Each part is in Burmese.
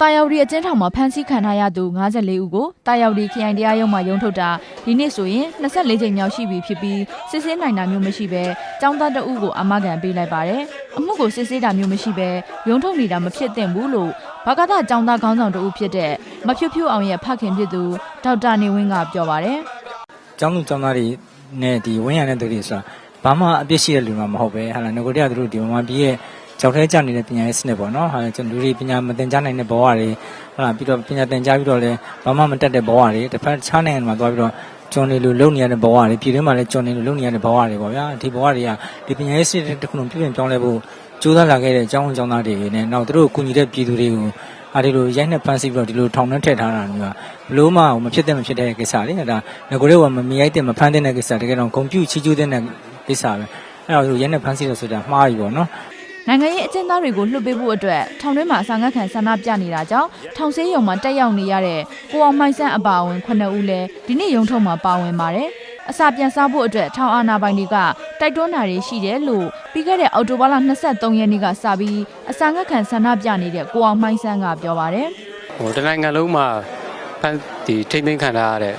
တာယာဝတီအကျဉ်းထောင်မှာဖမ်းဆီးခံထားရသူ54ဦးကိုတာယာဝတီခရိုင်တရားရုံးမှာရုံးထုတ်တာဒီနေ့ဆိုရင်24ချိန်မြောက်ရှိပြီဖြစ်ပြီးစစ်ဆေးနိုင်တာမျိုးမရှိဘဲចောင်းသားတအုပ်ကိုအမကန်ပေးလိုက်ပါတယ်။အမှုကိုစစ်ဆေးတာမျိုးမရှိဘဲရုံးထုတ်နေတာမဖြစ်သင့်ဘူးလို့ဘာကသចောင်းသားခေါင်းဆောင်တအုပ်ဖြစ်တဲ့မဖြူဖြူအောင်ရဲ့ဖခင်ဖြစ်သူဒေါက်တာနေဝင်းကပြောပါတယ်။ကျောင်းသူကျောင်းသားတွေနဲ့ဒီဝင်းရံတဲ့သူတွေဆိုတာဘာမှအပြစ်ရှိတဲ့လူမှမဟုတ်ပဲဟာလာငကိုတည်းကသူတို့ဒီမှာပြည်ရဲ့ ကြောက်ထဲကျနေတဲ့ပညာရေးစနစ်ပေါ့နော်ဟာကျွန်တော်လူတွေပညာမသင်ကြားနိုင်တဲ့ဘဝတွေဟာလာပြီးတော့ပညာသင်ကြားပြီးတော့လည်းဘာမှမတတ်တဲ့ဘဝတွေတစ်ဖက်ခြားနိုင်ငံမှာသွားပြီးတော့ကျွန်နေလူလုံနေရတဲ့ဘဝတွေပြည်တွင်းမှာလည်းကျွန်နေလူလုံနေရတဲ့ဘဝတွေပေါ့ဗျာဒီဘဝတွေကဒီပညာရေးစနစ်တစ်ခုလုံးပြည့်ပြည့်ပြောင်းလဲဖို့ကြိုးစားလာခဲ့တဲ့အကြောင်းအကြောင်းသားတွေနဲ့နောက်သူတို့ကူညီတဲ့ပြည်သူတွေကိုအားဒီလိုရိုက်နှက်ဖမ်းဆီးပြီးတော့ဒီလိုထောင်ထဲထည့်ထားတာမျိုးကဘလို့မှမဖြစ်တဲ့မဖြစ်တဲ့ကိစ္စလေဒါငကိုတွေကမမြင်ရိုက်တဲ့မဖမ်းတဲ့ကိစ္စတကယ်တော့ဂုံပြူချီကျူးတဲ့ကိစ္စပဲအဲ့တော့ရိုက်နှက်ဖမ်းဆီးလို့ဆိုတာမှားပြီပေါ့နော် နိုင်ငံရေးအကျဉ်းသားတွေကိုလွှတ်ပေးဖို့အတွက်ထောင်ထဲမှာအစာငတ်ခံဆန္ဒပြနေတာကြောင့်ထောင်ဆေးရုံမှာတက်ရောက်နေရတဲ့ကိုအောင်မိုင်ဆန်းအပါအဝင်9ဦးလည်းဒီနေ့ရုံးထုတ်မှာပါဝင်ပါတယ်။အစာပြန်စားဖို့အတွက်ထောင်အာဏာပိုင်တွေကတိုက်တွန်းတာတွေရှိတယ်လို့ပြီးခဲ့တဲ့အောက်တိုဘာလ23ရက်နေ့ကစပြီးအစာငတ်ခံဆန္ဒပြနေတဲ့ကိုအောင်မိုင်ဆန်းကပြောပါတယ်ဟိုတနိုင်ငံလုံးမှာဖန်ဒီထိမ့်သိမ်းခံထားရတဲ့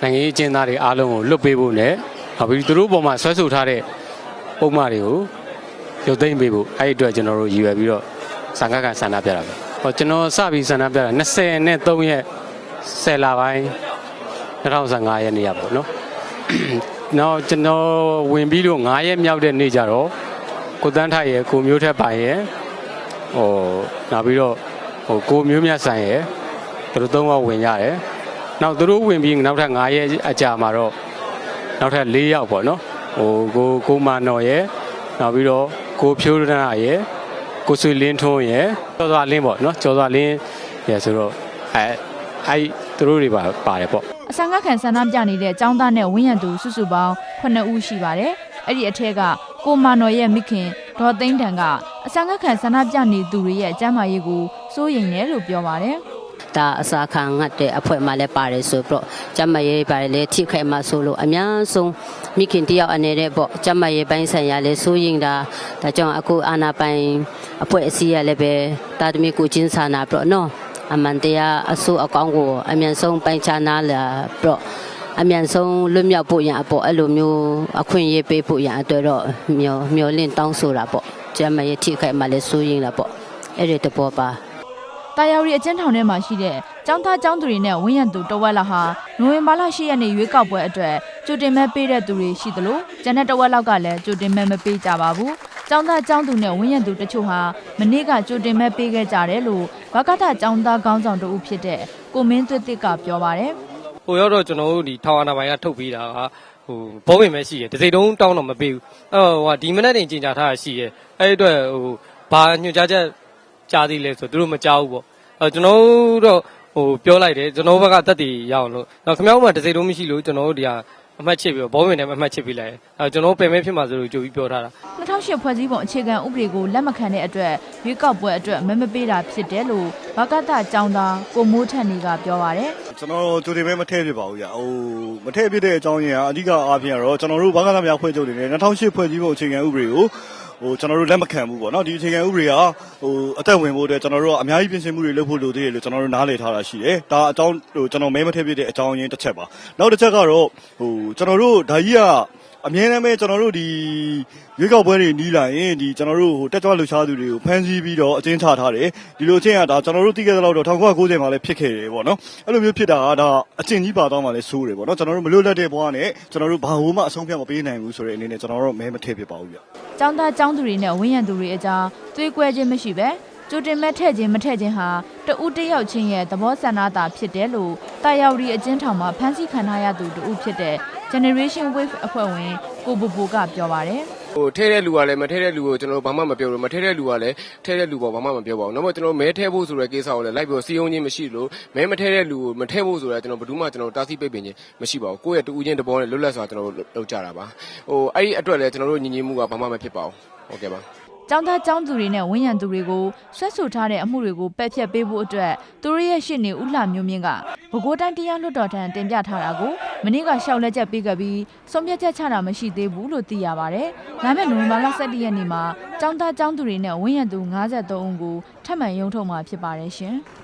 နိုင်ငံရေးအကျဉ်းသားတွေအားလုံးကိုလွတ်ပေးဖို့နဲ့နောက်ပြီးသူတို့ပေါ်မှာဆွဲဆိုထားတဲ့ပုံမှန်တွေကို ရုပ်သိမ်းပေးဖို့အဲ့ဒီအတွက်ကျွန်တော်တို့ရည်ရွယ်ပြီးတော့စံဃကဆန္ဒပြတာပဲဟောကျွန်တော်စပြီးဆန္ဒပြတာ20နဲ့3ရက်10လပိုင်း2015ရက်နေ့ရပေါ့နော်နောက်ကျွန်တော်ဝင်ပြီးတော့9ရက်မြောက်တဲ့နေ့ကျတော့ကိုတန်းထိုက်ရဲ့ကိုမျိုးထက်ပိုင်ရဲ့ဟိုနောက်ပြီးတော့ဟိုကိုမျိုးမြတ်ဆိုင်ရဲ့သူတို့သုံးယောက်ဝင်ရတယ်နောက်သူတို့ဝင်ပြီးနောက်ထပ်9ရက်အကြာမှာတော့နောက်ထပ်4ယောက်ပေါ့နော်ဟိုကိုကိုမာနော်ရဲ့နောက်ပြီးတော့ ကိုဖြိုးရနာရဲ့ကိုဆွေလင်းထွန်းရဲ့ကျော်စွာလင်းပေါ့နော်ကျော်စွာလင်းရဲ့ဆိုတော့အဲအဲ့သူတို့တွေပါပါတယ်ပေါ့။အစာငတ်ခံဆန္ဒပြနေတဲ့ចောင်းသားနဲ့ဝင်းရံသူစုစုပေါင်း9ဦးရှိပါတယ်။အဲ့ဒီအထက်ကကိုမာနော်ရဲ့မိခင်ဒေါ်သိန်းတန်ကအစာငတ်ခံဆန္ဒပြနေသူတွေရဲ့အကြမ်းမာရေးကိုစိုးရိမ်တယ်လို့ပြောပါတယ်။ ဒါအစာခံငတ်တဲ့အဖွဲ့မှလည်းပါတယ်ဆိုတော့ကျမရေးပါတယ်လေထိခိုက်မှဆိုလို့အများဆုံးမိခင်တယောက်အနေနဲ့ပေါ့ကျမရေးပိုင်းဆိုင်ရာလဲစိုးရင်တာဒါကြောင့်အခုအာနာပိုင်အဖွဲ့အစည်းရလည်းပဲတာသမီကိုချင်းစာနာပြတော့နော်အမှန်တရားအဆိုးအကောင်းကိုအမြန်ဆုံးပိုင်းခြားနာလာပြတော့အမြန်ဆုံးလွတ်မြောက်ဖို့ရအပေါ့အဲ့လိုမျိုးအခွင့်အရေးပေးဖို့ရအတွက်တော့မျောမျောလင့်တောင်းဆိုတာပေါ့ကျမရေးထိခိုက်မှလည်းစိုးရင်တာပေါ့အဲ့ဒီတဘောပါ တာယာရီအကျဉ်းထောင်ထဲမှာရှိတဲ့ကျောင်းသားကျောင်းသူတွေနဲ့ဝင်းရံသူတဝက်လောက်ဟာနိုဝင်ဘာလ၈ရက်နေ့ရွေးကောက်ပွဲအတွက်ကြိုတင်မဲပေးတဲ့သူတွေရှိသလိုကျန်တဲ့တဝက်လောက်ကလည်းကြိုတင်မဲမပေးကြပါဘူး။ကျောင်းသားကျောင်းသူနဲ့ဝင်းရံသူတချို့ဟာမနေ့ကကြိုတင်မဲပေးခဲ့ကြတယ်လို့ဝကတာကျောင်းသားခေါင်းဆောင်တဦးဖြစ်တဲ့ကိုမင်းသွစ်တစ်ကပြောပါရယ်။ဟိုရောက်တော့ကျွန်တော်တို့ဒီထောင်အာဏာပိုင်ကထုတ်ပေးတာကဟိုဘုံဝင်ပဲရှိရယ်ဒစိတုံးတောင်းတော့မပေးဘူးအဲ့ဟိုဒီမနေ့တင်ကြင်ကြာထားတာရှိရယ်အဲ့အတွက်ဟိုဘာညွှန်ကြားချက် ကြားသေးလဲဆိုသူတို့မကြားဘူးပေါ့အဲ့တော့ကျွန်တော်တို့တော့ဟိုပြောလိုက်တယ်ကျွန်တော်ဘက်ကတက်တည်ရအောင်လို့တော့ခင်ဗျားတို့မှတစ်စိတ်တုံးမရှိလို့ကျွန်တော်တို့ဒီဟာအမှတ်ချစ်ပြီးတော့ဘောပင်ထဲမှာအမှတ်ချစ်ပေးလိုက်တယ်အဲ့တော့ကျွန်တော်တို့ပင်မဲဖြစ်မှာဆိုလို့ကြိုပြီးပြောထားတာ။2008ဖွဲ့စည်းပုံအခြေခံဥပဒေကိုလက်မခံတဲ့အတွက်ရွေးကောက်ပွဲအတွက်မဲမပေးတာဖြစ်တယ်လို့ဘကထចောင်းသားကိုမိုးထက်နေကပြောပါတယ်။ကျွန်တော်တို့ကြိုတင်မဲမထည့်ဖြစ်ပါဘူးဗျဟိုမထည့်ဖြစ်တဲ့အကြောင်းရင်းကအဓိကအားဖြင့်ကတော့ကျွန်တော်တို့ဘာသာများဖွဲ့ချုပ်နေတယ်2008ဖွဲ့စည်းပုံအခြေခံဥပဒေကို ဟိုကျွန်တော်တို့လက်မခံဘူးပေါ့နော်ဒီအခြေခံဥပဒေကဟိုအသက်ဝင်ဖို့အတွက်ကျွန်တော်တို့ကအများကြီးပြင်ဆင်မှုတွေလုပ်ဖို့လိုသေးတယ်လို့ကျွန်တော်တို့နားလည်ထားတာရှိတယ်ဒါအကြောင်းဟိုကျွန်တော်မဲမထည့်ဖြစ်တဲ့အကြောင်းရင်းတစ်ချက်ပါနောက်တစ်ချက်ကတော့ဟိုကျွန်တော်တို့ဒါကြီးက အမြဲတမ်းပဲကျွန်တော်တို့ဒီရွေးကောက်ပွဲတွေနီးလာရင်ဒီကျွန်တော်တို့ဟိုတက်ကြွလှူရှားသူတွေကိုဖမ်းဆီးပြီးတော့အကျဉ်းချထားတယ်ဒီလိုအကျဉ်းကဒါကျွန်တော်တို့သိခဲ့သလောက်တော့1990မှာလည်းဖြစ်ခဲ့တယ်ပေါ့နော်အဲ့လိုမျိုးဖြစ်တာကဒါအကျဉ်းကြီးပါတော့မှလည်းစိုးတယ်ပေါ့နော်ကျွန်တော်တို့မလွတ်လပ်တဲ့ဘဝနဲ့ကျွန်တော်တို့ဘာလို့မှအဆုံးဖြတ်မပေးနိုင်ဘူးဆိုတဲ့အနေနဲ့ကျွန်တော်တို့မဲမထည့်ဖြစ်ပါဘူးဗျចောင်းသားចောင်းသူတွေနဲ့ဝင်းရံသူတွေအကြားသွေးကွဲခြင်းမရှိပဲကြိုတင်မဲ့ထဲ့ခြင်းမထဲ့ခြင်းဟာတဦးတစ်ယောက်ချင်းရဲ့သဘောဆန္ဒတာဖြစ်တယ်လို့တာယာဝတီအကျဉ်းထောင်မှာဖမ်းဆီးခံထားရသူတဦးဖြစ်တဲ့ Generation Wave အဖွဲ့ဝင်ကိုဘူဘူကပြောပါတယ်ဟိုထဲတဲ့လူကလည်းမထဲတဲ့လူကိုကျွန်တော်တို့ဘာမှမပြောဘူးမထဲတဲ့လူကလည်းထဲတဲ့လူပေါ်ဘာမှမပြောပါဘူးနောက်မှကျွန်တော်မဲထဲဖို့ဆိုတဲ့ကိစ္စကိုလည်းလိုက်ပြီးစီယုံချင်းမရှိလို့မဲမထဲတဲ့လူကိုမထဲဖို့ဆိုတာကျွန်တော်ဘယ်သူမှကျွန်တော်တားဆီးပိတ်ပင်ခြင်းမရှိပါဘူးကိုယ့်ရဲ့တူဦးချင်းတဘောနဲ့လွတ်လပ်စွာကျွန်တော်တို့လုပ်ကြတာပါဟိုအဲ့ဒီအတွက်လည်းကျွန်တော်တို့ညီညီမှုကဘာမှမဖြစ်ပါဘူးဟုတ်ကဲ့ပါច ကျောင်းသားကျောင်းသူတွေနဲ့ဝန်ရံသူတွေကိုဆွဲဆိုထားတဲ့အမှုတွေကိုပယ်ဖျက်ပေးဖို့အတွက်သူတို့ရဲ့ရှေ့နေဦးလှမျိုးမြင့်ကဘကိုးတိုင်းတရားလွှတ်တော်ထံတင်ပြထားတာကိုမနေ့ကရှောက်လက်ချက်ပေးခဲ့ပြီးဆုံးဖြတ်ချက်ချတာမရှိသေးဘူးလို့သိရပါတယ်။ဒါမဲ့နိုဝင်ဘာလ17ရက်နေ့မှာကျောင်းသားကျောင်းသူတွေနဲ့ဝန်ရံသူ53ဦးကိုထပ်မံရုံးထုတ်မှာဖြစ်ပါတယ်ရှင်။